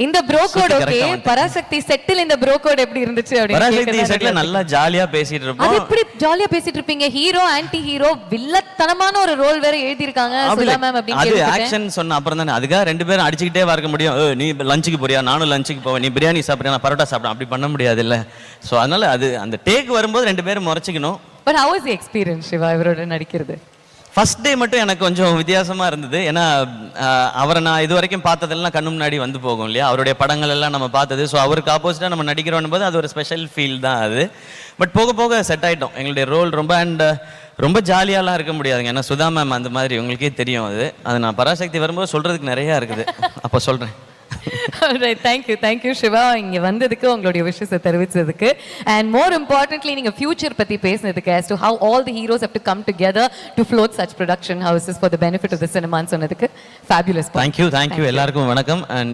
இந்த bro code okay. Parasakthi செட்டில் இந்த ப்ரோ கோட் எப்படி இருந்துச்சு அப்படின்னு பராசக்தி ஆ நல்லா ஜாலியா பேசிட்டு அது இருப்போம் எப்படி ஜாலியா பேசிட்டு இருப்பீங்க? ஹீரோ ஆன்டி ஹீரோ வில்லத்தனமான ஒரு ரோல் வேற எழுதி இருக்காங்க அப்படி சுதா. மேம் அது ஆக்ஷன் சொன்ன அப்புறம் தானே. அதுக்காக ரெண்டு பேரும் அடிச்சுக்கிட்டே இருக்க முடியும். "ஏய், நீ லஞ்சுக்கு போறியா? நானும் லஞ்சுக்கு போவேன். நீ பிரியாணி சாப்பிட்றியா? நான் பரோட்டா சாப்பிட்றேன். அப்படி பண்ண முடியாது இல்ல சோ அதனால அது அந்த டேக் வரும்போது ரெண்டு பேரும் முறைச்சிக்கணும். But how is experience Siva இவரோட நடிக்கிறது? ஃபஸ்ட் டே மட்டும் எனக்கு கொஞ்சம் வித்தியாசமாக இருந்தது. ஏன்னா அவரை நான் இது வரைக்கும் பார்த்ததெல்லாம் கண்ணு முன்னாடி வந்து போகும் இல்லையா? அவருடைய படங்கள் எல்லாம் நம்ம பார்த்தது. ஸோ அவருக்கு ஆப்போசிட்டாக நம்ம நடிக்கிறோம் போது அது ஒரு ஸ்பெஷல் ஃபீல் தான் அது. பட் போக போக செட் ஆகிட்டோம் எங்களுடைய ரோல் ரொம்ப அண்ட் ரொம்ப ஜாலியாலாம் இருக்க முடியாதுங்க. ஏன்னா சுதா மேம் அந்த மாதிரி உங்களுக்கே தெரியும் அது. அது நான் பராசக்தி வரும்போது சொல்கிறதுக்கு நிறையா இருக்குது. அப்போ சொல்கிறேன் தேங்க்யூ தேங்க்யூ சிவா இங்க வந்ததுக்கு உங்களுடைய விஷயத்தை தெரிவிச்சதுக்கு. அண்ட் மோர் இம்பார்ட்டன்ட்லி நீங்க ஃபியூச்சர் பத்தி பேசினதுக்கு as to how all the heroes have to come together to float such production houses for the benefit of the cinema ன்னு சொன்னதுக்கு point. தேங்க்யூ தேங்க்யூ எல்லாருக்கும் வணக்கம். அண்ட்